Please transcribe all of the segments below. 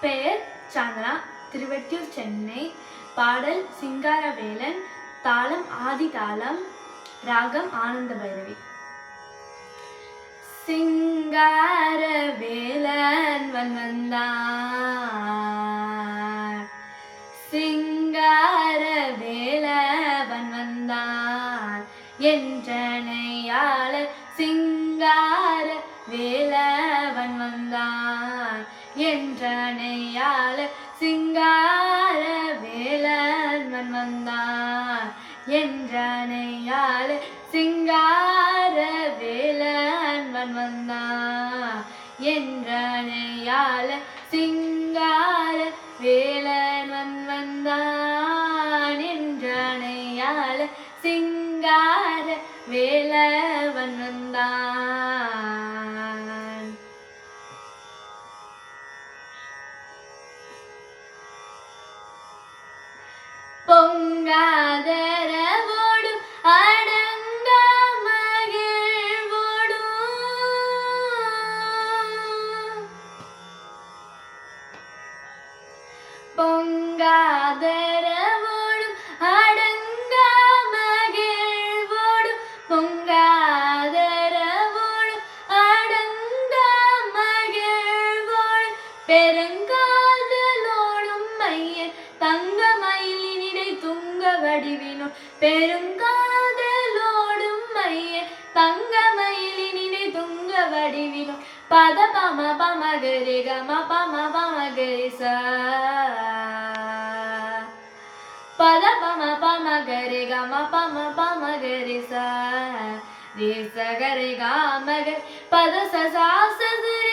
பெயர் சந்திரா. திருவெட்டியூர் சென்னை. பாடல் சிங்காரவேலன். தாளம் ஆதி தாளம் ராகம் ஆனந்த பைரவி சிங்காரவேலன் வன் வந்தான் சிங்காரவேலவன் வந்தான் என்றனையாள சிங்கார வேலவன் வந்தான் என்றனையால சிங்கார வேலன்மன் வந்தான். என்றனையால சிங்கார வேலன்மன் வந்தான். என்றனையால சிங்கார வேலன்மன் வந்தான். என்றனையால சிங்கார வேலவன் வந்தான். பெருங்காதலோடும் மையன் தங்க மயிலினை துங்க வடிவினும். பெருங்காதலோடும் மையன் தங்க மயிலினை துங்க வடிவினும். பத பம பம கரி கம பம பம கரி சா. பத பம பம கரி கம பம பம கரி ரி ரே சகரி காம பத ச சா சரி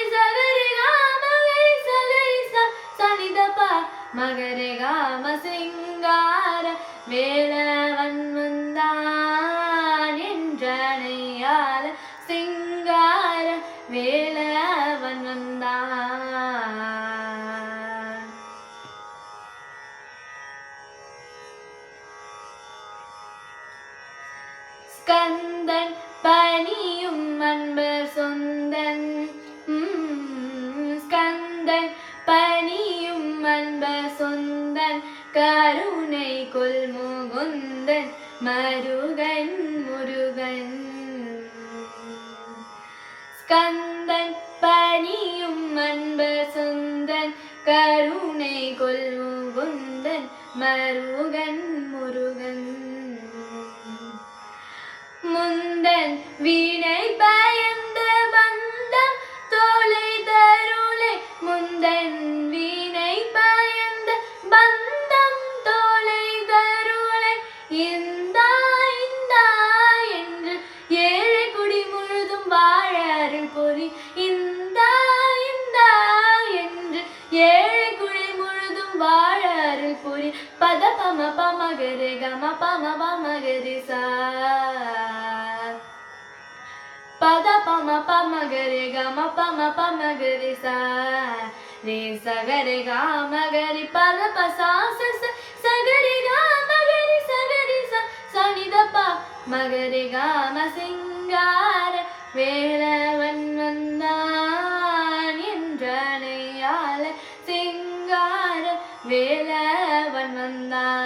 மகரி காம சிங்கார வேலவன் வந்தான் என்றனையால சிங்கார வேலவன் வந்தான் ஸ்கந்தன் பனியும் കരുണൈ കൊൽമുകുന്ദൻ മരുകൻ മുരുകൻ. സ്കന്ദൻ പനിയും അൻപ സുന്ദൻ കരുണൈ കൊൽമുകുന്ദൻ മരുകൻ മുരുകൻ. മുന്തൻ വീണൈ പയം பத பம பமகரி கம பம பமகரி சா. பத பம பமகரி கம பம பமகரி சா. ரே சகரி காமகரி பத பசா ச சகரி காமகரி சகரி ச. சனித ப மகரி காம சிங்கார வேலவன் வந்தான் என்றனையால சிங்கார வேல வந்தான்